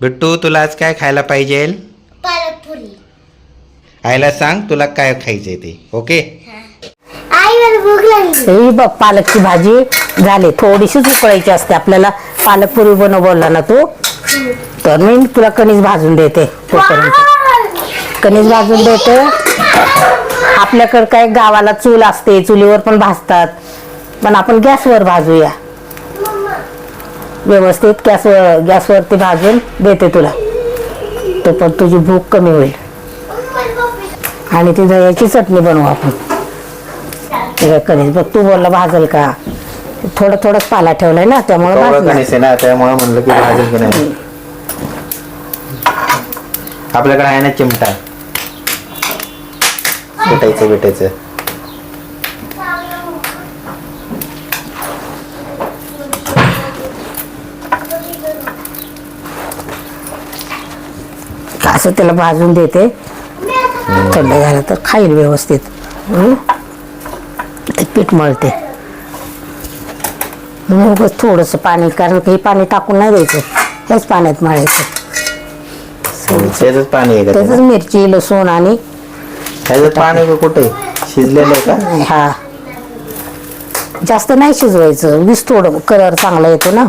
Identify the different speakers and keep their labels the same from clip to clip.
Speaker 1: बिट्टू तुला आज काय खायला पाहिजे?
Speaker 2: पालकपुरी.
Speaker 1: आईला सांग तुला काय खायचंय ते ओके?
Speaker 3: ही. बघ पालकची भाजी झाली. थोडीशीच उकळायची असते आपल्याला. पालक पुरी बनव बोलला ना तू? तर मी तुला कणीस भाजून देते तोपर्यंत कणीस भाजून देते. आपल्याकडे काय गावाला चूल असते चुलीवर पण भाजतात. पण आपण गॅसवर भाजूया. व्यवस्थित गॅसवर गॅसवरती भाजून देते तुला. तो पण तुझी भूक कमी होईल. आणि ती दह्याची चटणी बनवू आपण. कणीस बघ तू बोलला भाजल का? थोडं थोडंच पाला ठेवलाय ना त्यामुळे
Speaker 1: ना त्यामुळे म्हणलं की भाजेल की नाही. आपल्याकडे आहे ना चिमटा. भेटायचं भेटायचं
Speaker 3: असं त्याला भाजून देते. थंड झालं तर खाईल व्यवस्थित. हं? ते पीठ मळते. मग थोडस पाणी कारण की हे पाणी टाकून नाही द्यायचं. त्याच पाण्यात मळायचं.
Speaker 1: त्याच पाणी आहे का?
Speaker 3: मिरची लसूण आणि
Speaker 1: पाणी का कुठे? शिजलेलं आहे का?
Speaker 3: हा. जास्त नाही शिजवायचं. वीस थोडं कलर चांगला येतो ना.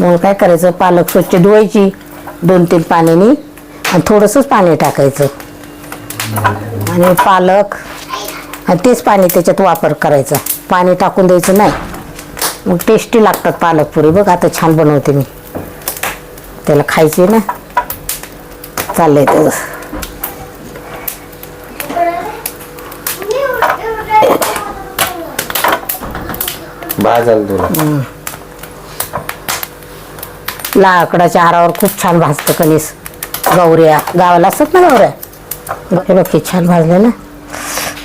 Speaker 3: मग काय करायचं? पालक स्वच्छ धुवायची. दोन तीन पाण्याने आणि थोडंसंच पाणी टाकायचं. आणि पालक आणि तेच पाणी त्याच्यात वापर करायचा. पाणी टाकून द्यायचं नाही. मग टेस्टी लागतात पालक पुरी. बघ आता छान बनवते मी. त्याला खायची ना. चाललंय त्याचं.
Speaker 1: भाजल तुला.
Speaker 3: लाकडाच्या हारावर खूप छान भाजतं कणीस. गौऱ्या गावाला असतात ना गौऱ्या हे बघ छान भाजलं ना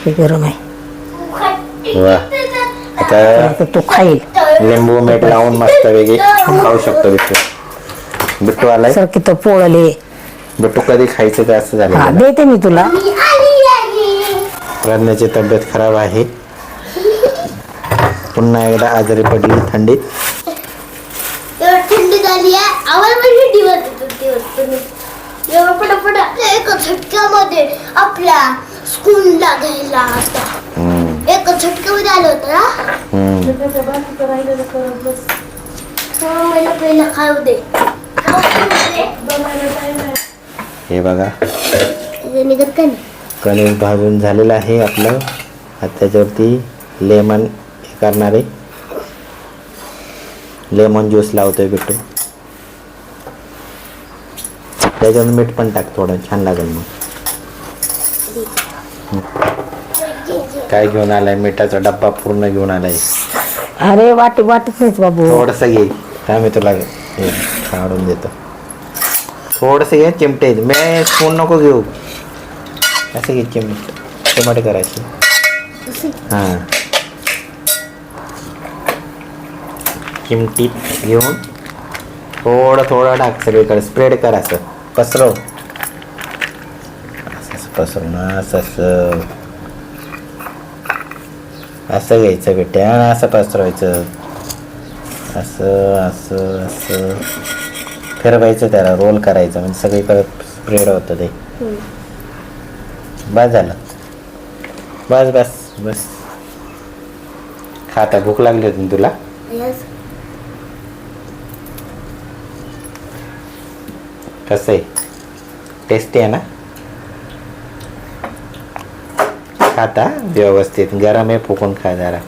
Speaker 3: हे गरम आहे.
Speaker 1: वा. आता
Speaker 3: तू खाईल.
Speaker 1: लिंबू मीठ लावून मस्त वेगळी खाऊ शकतो बिट्टू. बिट्टू आलाय?
Speaker 3: सर किती पोळले.
Speaker 1: बिट्टू कधी खायचं ते असं झालं
Speaker 3: देते मी तुला.
Speaker 1: प्रज्ञाची तब्येत खराब आहे. पुन्हा एकदा आजारी पडली थंडीत
Speaker 2: एवढं थंडी झाली आहे आम्हाला पण थंडी वाजत होती वाटतं. एवढं पटापट एका झटक्यामध्ये आपल्या स्कूलला घ्यायला होता एका झटक्यामध्ये आलं होतं ना
Speaker 1: हम्म.
Speaker 2: पहिला खाऊ दे.
Speaker 1: हे बघा.
Speaker 2: ते निघत का नाही?
Speaker 1: कणिक भाजून झालेलं आहे आपलं. आता त्याच्यावरती लेमन हे करणार आहे. लेमन ज्यूस लावतोय बिट्टू. त्याच्यावर मीठ पण टाक थोडं छान लागेल मग. काय घेऊन आलाय? मिठाचा डब्बा पूर्ण घेऊन आलाय.
Speaker 3: अरे वाट वाटत नाहीच बाबू.
Speaker 1: थोडस घे. काय मी तुला काढून देतो. थोडस घे चिमटे मी स्पून नको घेऊ. असं घे चिमट. चिमटे करायची. हा. चिमटीत घेऊन थोडं थोडं टाक सगळीकडे. स्प्रेड कर असं. पसरव असं असं असं. घ्यायचं बेट्या असं पसरवायचं. असं असं असं. फिरवायचं त्याला रोल करायचं म्हणजे सगळीकडे स्प्रेड होतं ते. बस झालं. बस बस बस. खाता भूक लागली होती तुला? कसं? आहे टेस्टी आहे ना? खाता व्यवस्थित. गरम आहे फुकून खा जरा.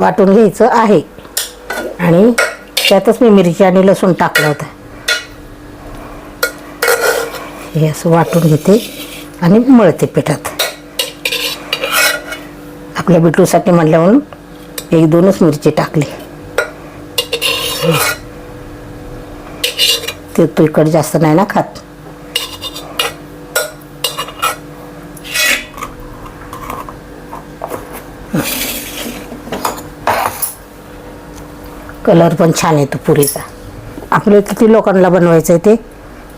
Speaker 3: वाटून घ्यायचं आहे. आणि त्यातच मी मिरची आणि लसूण टाकलं होतं. हे असं वाटून घेते आणि मळते पिठात. आपल्या बिटूसाठी म्हणल्या म्हणून एक दोनच मिरची टाकली. ते तुलकट जास्त नाही ना खात. कलर पण छान येतो पुरीचा. आपल्या किती लोकांना बनवायचं आहे ते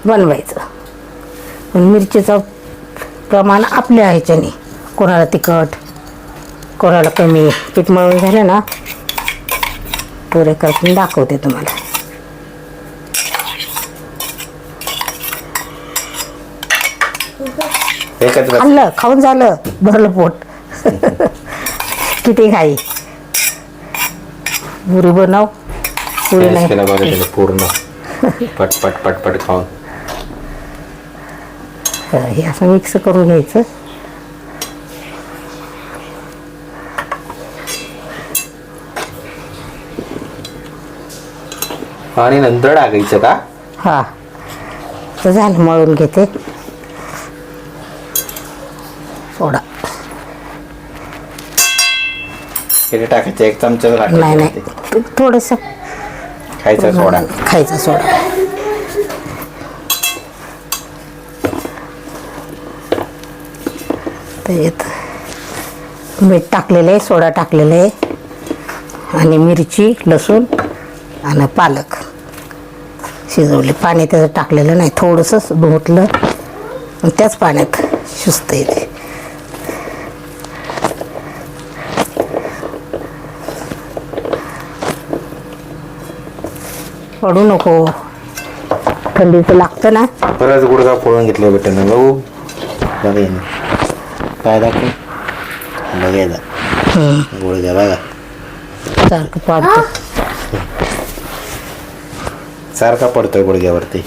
Speaker 3: बनवायचं. पण मिरचीचं प्रमाण आपल्या ह्याच्याने. कोणाला तिखट कोणाला कमी. पीठ मळून झालं ना पुरे करून दाखवते तुम्हाला.
Speaker 1: बस.
Speaker 3: खाल्लं खाऊन झालं भरलं पोट. किती खाई पुरी बनव. पुरी
Speaker 1: केला
Speaker 3: नाही
Speaker 1: पूर्ण. पट पट पट पट खाऊन.
Speaker 3: हे असं मिक्स करून घ्यायचं.
Speaker 1: आणि नंतर टाकायचं का?
Speaker 3: हा. तर झालं मळून घेते.
Speaker 1: किती टाकायचं? एक चमचा
Speaker 3: नाही नाही थोडस
Speaker 1: खायचा सोडा.
Speaker 3: खायचा सोडा. तर येत मीठ टाकलेलं आहे सोडा टाकलेलं आहे. आणि मिरची लसूण आणि पालक. शिजवले. पाणी त्याचं टाकलेलं नाही. थोडंसंच धुतलं आणि त्याच पाण्यात शिजतं ते. पडू नको. थंडीचं लागतं ना.
Speaker 1: गुडघा फोडून घेतले बेटा. ना भाऊ बघा काय दाखव. बघा येतात गुडघा बघा.
Speaker 3: सारखं पाडतो.
Speaker 1: सारखा पडतोय गुडघ्यावरती.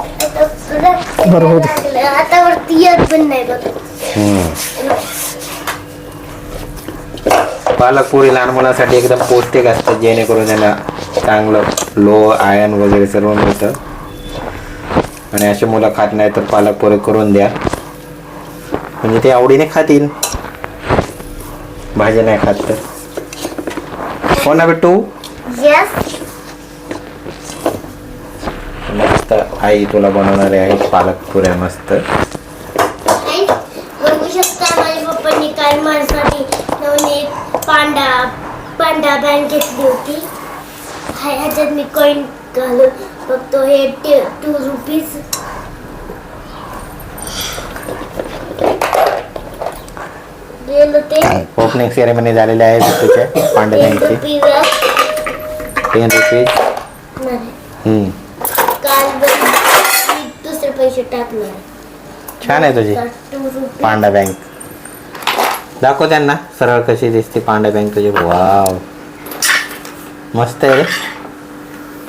Speaker 2: आता परत
Speaker 3: बरं होऊ दे.
Speaker 2: लागलं. आता वरती येत पण नाही बघ
Speaker 1: हम्म. पालक पुरी लहान मुलांसाठी एकदम पौष्टिक असतं जेणेकरून त्यांना चांगलं लो आयर्न वगैरे सर्व मिळतं. आणि असे मुलं खात नाही तर पालक पुरी करून द्या. म्हणजे ते आवडीने खातील. भाजी नाही खात तर. हो ना
Speaker 2: यस
Speaker 1: मस्त आई तुला बनवणारे आहे पालक पुऱ्या मस्त
Speaker 2: बघू शकता माझ्या पप्पांनी काय माझ्यासाठी नवनीत पांडा पांडा बँक घेतली होती ह्याच्यात मी कॉईन घालून बघतो हे टू रुपीज
Speaker 1: ओपनिंग सेरेमनी झालेली आहे पांढऱ्या
Speaker 2: टेन
Speaker 1: बँकची टेन रुपीज.
Speaker 2: काल दुसरे पैसे टाकणार
Speaker 1: छान आहे तुझी. पांडा बँक दाखव त्यांना. सरळ कशी दिसते पांडा बँक तुझी वाव. मस्त आहे रे.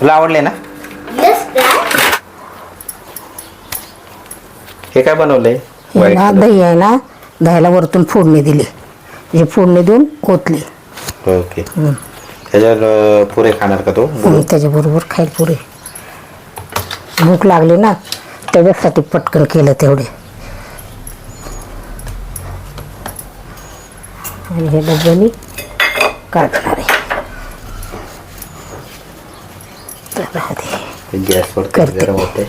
Speaker 1: तुला आवडले ना?
Speaker 2: येस काय
Speaker 1: हे काय बनवलंय?
Speaker 3: हे ना. दही आहे ना दह्याला वरतून फोडणी दिली. म्हणजे फोडणी देऊन कोतली
Speaker 1: ओके. त्याच्यावर अं, पुरे खाणार का तो?
Speaker 3: हं, त्याच्याबरोबर खाईल पुरे. भूक लागली ना त्याच्यासाठी पटकन केलं तेवढे. आणि हे डब्यानी काढणार आहे.
Speaker 1: गॅसवर
Speaker 3: करते.
Speaker 1: गरम होते.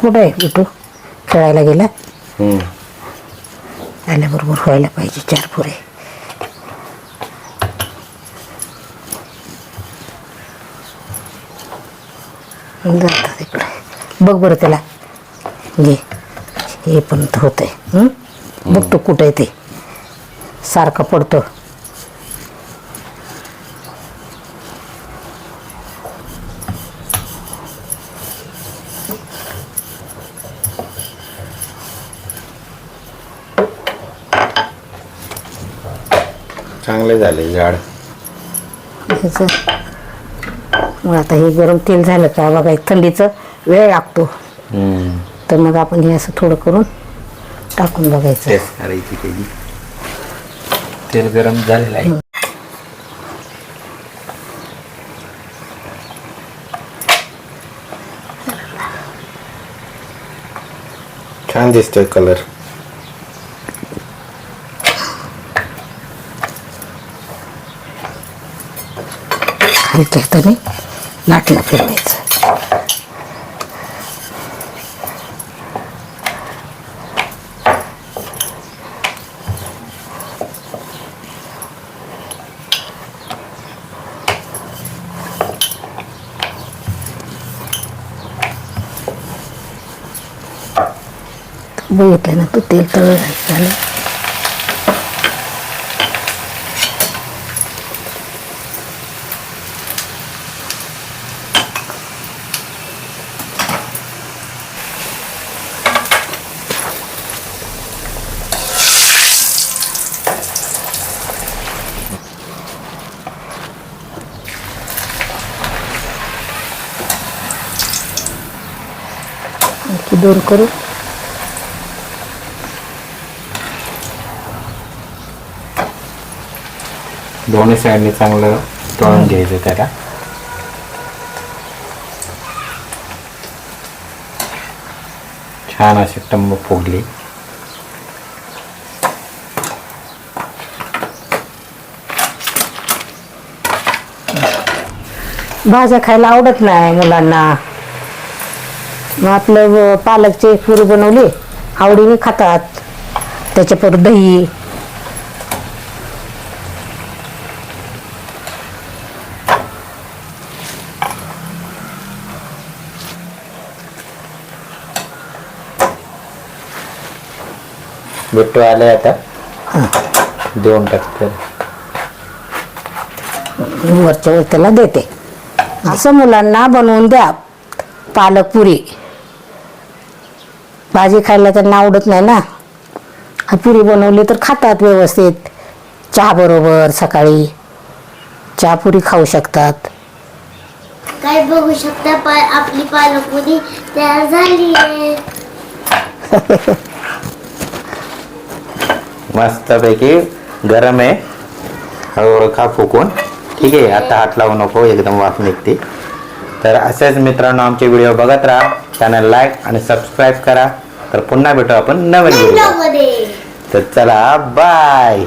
Speaker 3: कुठं आहे बिटू खेळायला गेला. आल्याबरोबर व्हायला पाहिजे चार पुरे जातात इकडे बघ बरं त्याला घे हे पण होत आहे बघ तो कुठं आहे ते. सारखं पडतो.
Speaker 1: चांगले झाले झाड.
Speaker 3: ह्याचं मग आता हे गरम तेल झालं का बघा थंडीचं वेळ लागतो. तर मग आपण हे असं थोडं करून टाकून बघायचं.
Speaker 1: टेस्ट करायची त्याची तेल गरम झालेलं आहे. छान दिसतोय कलर
Speaker 3: खालच्या हाताने लाटणं फिरवायचं. बघितलं ना तू तेल तळ झालं? दूर करू
Speaker 1: दोन्ही साईडने चांगलं तळून घ्यायचं त्याला. छान अशी टंब फुगली
Speaker 3: भाज्या खायला आवडत नाही मुलांना. मग आपलं पालकची पुरी बनवली. आवडीने खातात. त्याच्या परत दही.
Speaker 1: बिट्टू आले आता. देऊन टाकते
Speaker 3: वरच्या वर त्याला देते. असं मुलांना बनवून द्या. पालक पुरी. भाजी खायला त्यांना आवडत नाही ना. हा पुरी बनवली तर खातात व्यवस्थित. चहा बरोबर सकाळी. चहा पुरी खाऊ शकतात.
Speaker 2: काय बघू शकता पा आपली पालकपुरी तयार झाली आहे
Speaker 1: मस्तपैकी गरम आहे. हळूहळू खा फुकून ठीक आहे आता हात लावू नको एकदम वाफ निघते. तर असेच मित्रांनो आमचे व्हिडिओ बघत राहा. चॅनल लाईक आणि सबस्क्राईब करा. तर पुन्हा भेटू आपण नवीन व्हिडिओ. तर चला बाय